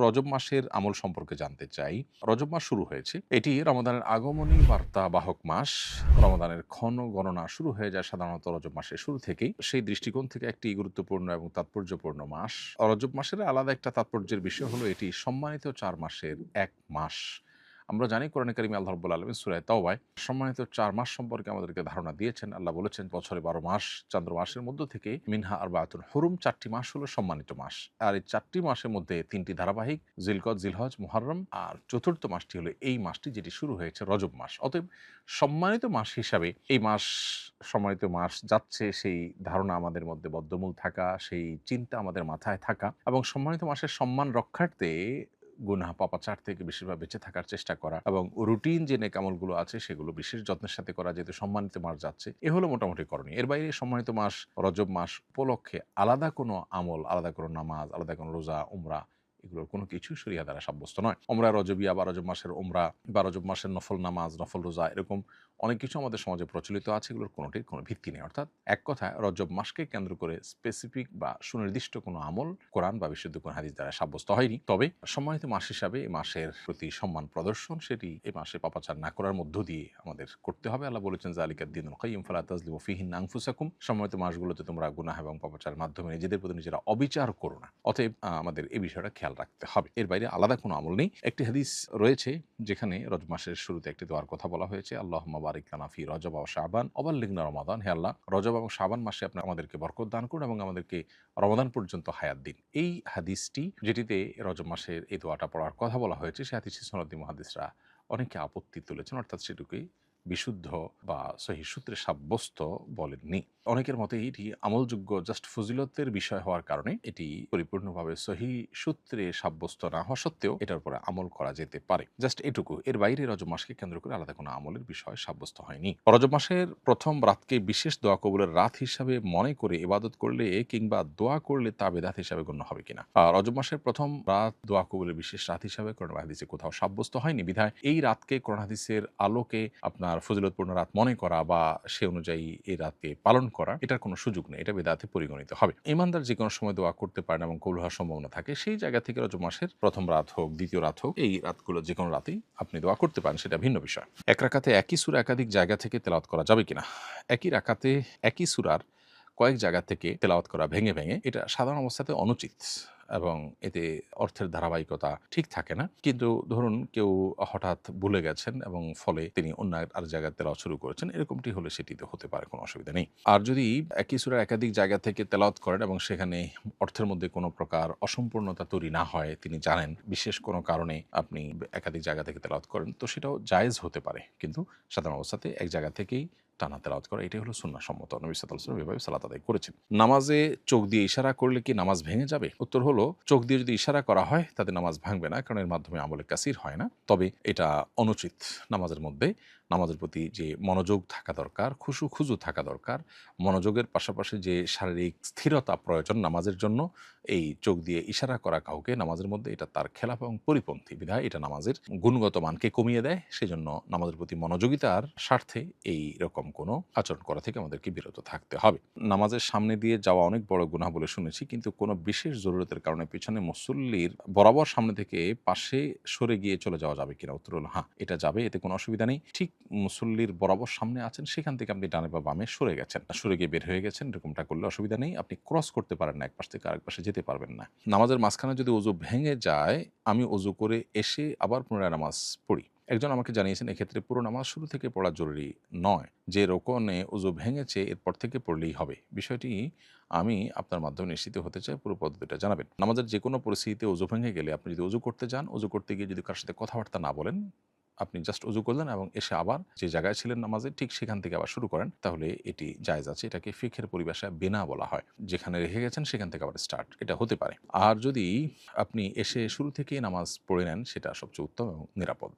রজব মাসের আমল সম্পর্কে জানতে চাই। রজব মাস শুরু হয়েছে। এটি রমাদানের আগমনী বার্তা বাহক মাস। রমাদানের ক্ষণ গণনা শুরু হয়ে যায় সাধারণত রজব মাসের শুরু থেকেই। সেই দৃষ্টিকোণ থেকে একটি গুরুত্বপূর্ণ এবং তাৎপর্যপূর্ণ মাস। রজব মাসের আলাদা একটা তাৎপর্যের বিষয় হলো এটি সম্মানিত চার মাসের এক মাস। আমরা জানি কোরআন কারিম আল্লাহ রব্বুল আলমিন সুরায় তাওবায় সম্মানিত চার মাস সম্পর্কে আমাদেরকে ধারণা দিয়েছেন। আল্লাহ বলেছেন, বছরে বারো মাস চন্দ্র মাসের মধ্য থেকে মিনহা আর বাতুন হরুম চারটি মাস হলো সম্মানিত মাস। আর এই চারটি মাসের মধ্যে তিনটি ধারাবাহিক জিলকদ জিলহজ, মুহররম আর চতুর্থ মাসটি হলো এই মাসটি যেটি শুরু হয়েছে রজব মাস। অতএব সম্মানিত মাস হিসাবে এই মাস সম্মানিত মাস যাচ্ছে সেই ধারণা আমাদের মধ্যে বদ্ধমূল থাকা, সেই চিন্তা আমাদের মাথায় থাকা এবং সম্মানিত মাসের সম্মান রক্ষার্থে গুনাহ পাপাচার থেকে বেশিরভাগ বেঁচে থাকার চেষ্টা করা এবং রুটিন যে নেকামলগুলো আছে সেগুলো বিশেষ যত্নের সাথে করা যেহেতু সম্মানিত মাস যাচ্ছে, এ হলো মোটামুটি করণীয়। এর বাইরে সম্মানিত মাস, রজব মাস উপলক্ষে আলাদা কোনো আমল, আলাদা কোনো নামাজ, আলাদা কোনো রোজা, উমরা এগুলোর কোনো কিছু সরিয়া দ্বারা সাব্যস্ত নয়। ওমরা রজবিয়া বা রজব মাসের ওমরা বা রজব মাসের নফল নামাজ, নফল রোজা এরকম অনেক কিছু আমাদের সমাজে প্রচলিত আছে, এগুলোর কোনোটির কোনো ভিত্তি নেই। অর্থাৎ এক কথায় রজব মাসকে কেন্দ্র করে স্পেসিফিক বা সুনির্দিষ্ট কোনো আমল কোরআন বা বিশুদ্ধ কোন হাদিস দ্বারা সাব্যস্ত হয়নি। তবে সম্মানিত মাস হিসাবে এই মাসের প্রতি সম্মান প্রদর্শন সেটি এই মাসে পাপাচার না করার মধ্য দিয়ে আমাদের করতে হবে। আল্লাহ বলেছেন যে আলিকার দিন কাইম ফালা তাজলিম ফিহিন আংফুসাকুম সম্মানিত মাসগুলোতে তোমরা গুনাহ এবং পাপাচারের মাধ্যমে নিজেদের প্রতি নিজেরা অবিচার করো না। অতএব আমাদের এই বিষয়টা খেয়াল রাখতে হবে। এর বাইরে আলাদা কোনো আমল নেই। একটি হাদিস রয়েছে যেখানে রজ মাসের শুরুতে একটি দোয়ার কথা বলা হয়েছে আল্লাহ বারিক লানাফি রজব ও শাবান অবাল্লিগনা রমাদান। হে আল্লাহ, রজব এবং শাবান মাসে আপনি আমাদেরকে বরকত দান করুন এবং আমাদেরকে রমাদান পর্যন্ত হায়াত দিন। এই হাদিসটি যেটিতে রজব মাসের এই দোয়াটা পড়ার কথা বলা হয়েছে সে হাদিসি সনদি মহাদিসরা অনেকে আপত্তি তুলেছেন, অর্থাৎ সেটুকুই বিশুদ্ধ বা সহি সূত্রে সাব্যস্ত বলেননি। অনেকের মতে এটি আমলযোগ্য জাস্ট ফজিলতের বিষয় হওয়ার কারণে এটি পরিপূর্ণভাবে সহি সূত্রে সাব্যস্ত না হওয়া সত্ত্বেও এটার উপরে আমল করা যেতে পারে। জাস্ট এটুকু। এর বাইরে রজব মাসকে কেন্দ্র করে আলাদা কোনো আমলের বিষয় সাব্যস্ত হয়নি। রজব মাসের প্রথম রাতকে বিশেষ দোয়া কবুলের রাত হিসাবে মনে করে ইবাদত করলে কিংবা দোয়া করলে তা বেদাত হিসাবে গণ্য হবে কিনা? রজব মাসের প্রথম রাত দোয়া কবুলের বিশেষ রাত হিসাবে করোনা হাদিসে কোথাও সাব্যস্ত হয়নি বিধায় এই রাতকে করোনা হাদিসের আলোকে আপনার ফজিলতপূর্ণ রাত মনে করা বা সে অনুযায়ী এই রাতকে পালন করা, এটার কোনো সুযোগ নেই, এটা বেদাতে পরিগণিত হবে। ইমানদার যে কোনো সময় দোয়া করতে পারেন এবং কবুল হওয়ার সম্ভাবনা থাকে, সেই জায়গা থেকে রজব মাসের প্রথম রাত হোক, দ্বিতীয় রাত হোক, এই রাতগুলো যে কোনো রাতেই আপনি দোয়া করতে পারেন, সেটা ভিন্ন বিষয়। এক রাকাতে একই সুরা একাধিক জায়গা থেকে তেলাওয়াত করা যাবে কিনা? একই রাকাতে একই সুরার কয়েক জায়গা থেকে তেলাওয়াত করা ভেঙে ভেঙে, এটা সাধারণ অবস্থাতে অনুচিত। এবং এতে অর্থের ধারাবাহিকতা ঠিক থাকে না। কিন্তু ধরুন কেউ হঠাৎ ভুলে গেছেন এবং ফলে তিনি অন্য আর জায়গায় তেলাওয়াত শুরু করেছেন, এরকমটি হলে সেটিতে হতে পারে, কোনো অসুবিধা নেই। আর যদি একই সুরার একাধিক জায়গা থেকে তেলাওয়াত করেন এবং সেখানে অর্থের মধ্যে কোনো প্রকার অসম্পূর্ণতা তৈরি না হয়, তিনি জানেন বিশেষ কোনো কারণে আপনি একাধিক জায়গা থেকে তেলাওয়াত করেন, তো সেটাও জায়েজ হতে পারে। কিন্তু সাধারণ অবস্থাতে এক জায়গা থেকেই টানা তেলাওয়াত করা, এটাই হলো সুন্নাহ সম্মত। নবী সাল্লাল্লাহু এভাবে সালাত আদায় করেছেন। নামাজে চোখ দিয়ে ইশারা করলে কি নামাজ ভেঙে যাবে? উত্তর হলো, চোখ দিয়ে যদি ইশারা করা হয়, তাতে নামাজ ভাঙবে না, কারণ এর মাধ্যমে আমলে কাসির হয় না। তবে এটা অনুচিত নামাজের মধ্যে। নামাজের প্রতি যে মনোযোগ থাকা দরকার, খুশু খুজু থাকা দরকার, মনোযোগের পাশাপাশি যে শারীরিক স্থিরতা প্রয়োজন নামাজের জন্য, এই চোখ দিয়ে ইশারা করা কাউকে নামাজের মধ্যে এটা তার খেলাফ এবং পরিপন্থী বিধায় এটা নামাজের গুণগত মানকে কমিয়ে দেয়। সেজন্য নামাজের প্রতি মনোযোগিতার স্বার্থে এই রকম কোনো আচরণ করা থেকে আমাদেরকে বিরত থাকতে হবে। নামাজের সামনে দিয়ে যাওয়া অনেক বড় গুনাহ বলে শুনেছি, কিন্তু কোনো বিশেষ জরুরতের কারণে পিছনে মুসল্লির বরাবর সামনে থেকে পাশে সরে গিয়ে চলে যাওয়া যাবে কিনা? উত্তর হলো হ্যাঁ এটা যাবে, এতে কোনো অসুবিধা নেই। ঠিক মুসল্লির বরাবর সামনে আছেন, সেখান থেকে আপনি ডানে বা বামে সরে গেছেন। সরে গিয়ে বের হয়ে গেছেন, এরকমটা করলে অসুবিধা নেই। আপনি ক্রস করতে পারেন না, এক পাশ থেকে আরেক পাশে যেতে পারবেন না। নামাজের মাঝখানে যদি অজু ভেঙে যায়, আমি অজু করে এসে আবার পুনরায় নামাজ পড়ি। একজন আমাকে জানিয়েছেন, এক্ষেত্রে পুরো নামাজ শুরু থেকে পড়া জরুরি নয়। যে রোকনে উজু ভেঙেছে, এরপর থেকে পড়লেই হবে। বিষয়টি আমি আপনার মাধ্যমে নিশ্চিত হতে চাই, পুরো পদ্ধতিটা জানাবেন। নামাজের যে কোনো পরিস্থিতিতে উজু ভেঙে গেলে আপনি যদি উজু করতে যান, উজু করতে গিয়ে যদি কার সাথে কথাবার্তা না বলেন, আপনি জাস্ট উজু করলেন এবং এসে আবার যে জায়গায় ছিলেন নামাজে, ঠিক সেখান থেকে আবার শুরু করেন, তাহলে এটি জায়জ আছে। এটাকে ফিখের পরিভাষায় বেনা বলা হয়। যেখানে রেখে গেছেন, সেখান থেকে আবার স্টার্ট এটা হতে পারে। আর যদি আপনি এসে শুরু থেকেই নামাজ পড়ে নেন, সেটা সবচেয়ে উত্তম এবং নিরাপদ।